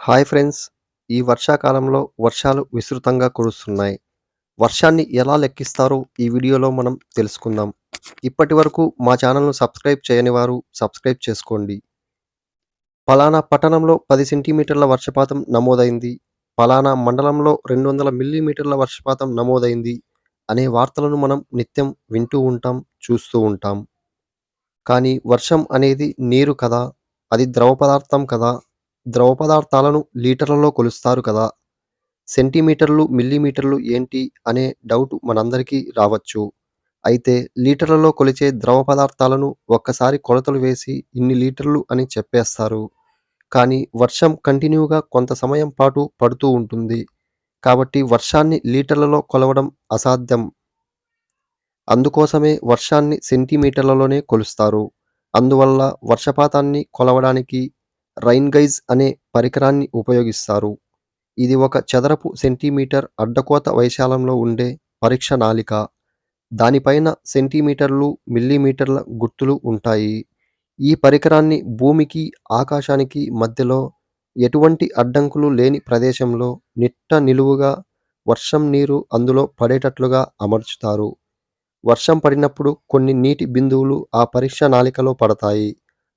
Hi friends. ఈ వర్షాకాలంలో వర్షాలు విస్తృతంగా కురుస్తున్నాయి. వర్షాన్ని ఎలా లెక్కిస్తారో ఈ వీడియోలో మనం తెలుసుకుందాం. ఇప్పటి వరకు మా ఛానల్ను సబ్స్క్రైబ్ చేయని వారు సబ్స్క్రైబ్ చేసుకోండి. పలానా పట్టణంలో పది సెంటీమీటర్ల వర్షపాతం నమోదైంది. పలానా మండలంలో రెండు వందల మిల్లీమీటర్ల వర్షపాతం నమోదైంది అనే వార్తలను మనం నిత్యం వింటూ ఉంటాం చూస్తూ ఉంటాం. కానీ వర్షం అనేది నీరు కదా అది ద్రవ పదార్థం కదా ద్రవ పదార్థాలను లీటర్లలో కొలుస్తారు కదా. సెంటీమీటర్లు మిల్లీమీటర్లు ఏంటి అనే డౌట్ మనందరికీ రావచ్చు. అయితే లీటర్లలో కొలిచే ద్రవ పదార్థాలను ఒక్కసారి కొలతలు వేసి ఇన్ని లీటర్లు అని చెప్పేస్తారు. కానీ వర్షం కంటిన్యూగా కొంత సమయం పాటు పడుతూ ఉంటుంది. కాబట్టి వర్షాన్ని లీటర్లలో కొలవడం అసాధ్యం. అందుకోసమే వర్షాన్ని సెంటీమీటర్లలోనే కొలుస్తారు. అందువల్ల వర్షపాతాన్ని కొలవడానికి రైన్ గైజ్ అనే పరికరాన్ని ఉపయోగిస్తారు. ఇది ఒక చదరపు సెంటీమీటర్ అడ్డకోత వైశాలంలో ఉండే పరీక్ష నాళిక దానిపైన సెంటీమీటర్లు మిల్లీమీటర్ల గుర్తులు ఉంటాయి. ఈ పరికరాన్ని భూమికి ఆకాశానికి మధ్యలో ఎటువంటి అడ్డంకులు లేని ప్రదేశంలో నిట్ట నిలువుగా వర్షం నీరు అందులో పడేటట్లుగా అమర్చుతారు. వర్షం పడినప్పుడు కొన్ని నీటి బిందువులు ఆ పరీక్ష నాళికలో పడతాయి.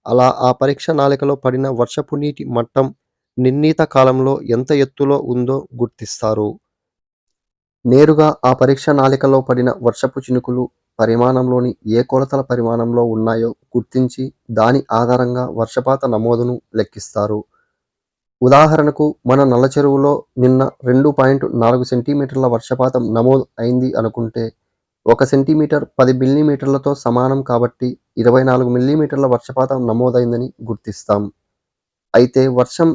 అలా ఆ పరీక్ష నాళికలో పడిన వర్షపు నీటి మట్టం నిర్ణీత కాలంలో ఎంత ఎత్తులో ఉందో గుర్తిస్తారు. నేరుగా ఆ పరీక్ష నాళికలో పడిన వర్షపు చినుకులు పరిమాణంలోని ఏ కొలతల పరిమాణంలో ఉన్నాయో గుర్తించి దాని ఆధారంగా వర్షపాత నమోదును లెక్కిస్తారు. ఉదాహరణకు మన నల్ల చెరువులో నిన్న రెండు పాయింట్ నాలుగు సెంటీమీటర్ల వర్షపాతం నమోదు అయింది అనుకుంటే ఒక సెంటీమీటర్ పది మిల్లీమీటర్లతో సమానం కాబట్టి ఇరవై నాలుగు మిల్లీమీటర్ల వర్షపాతం నమోదైందని గుర్తిస్తాం. అయితే వర్షం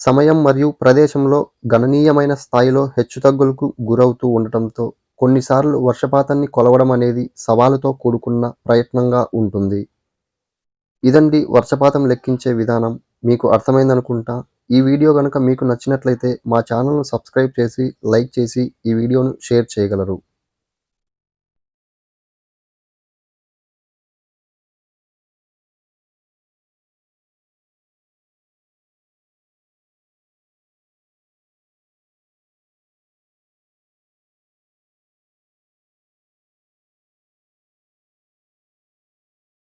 సమయం మరియు ప్రదేశంలో గణనీయమైన స్థాయిలో హెచ్చుతగ్గులకు గురవుతూ ఉండటంతో కొన్నిసార్లు వర్షపాతాన్ని కొలవడం అనేది సవాలుతో కూడుకున్న ప్రయత్నంగా ఉంటుంది. ఇదండి వర్షపాతం లెక్కించే విధానం. మీకు అర్థమైందనుకుంటా. ఈ వీడియో కనుక మీకు నచ్చినట్లయితే మా ఛానల్ను సబ్స్క్రైబ్ చేసి లైక్ చేసి ఈ వీడియోను షేర్ చేయగలరు.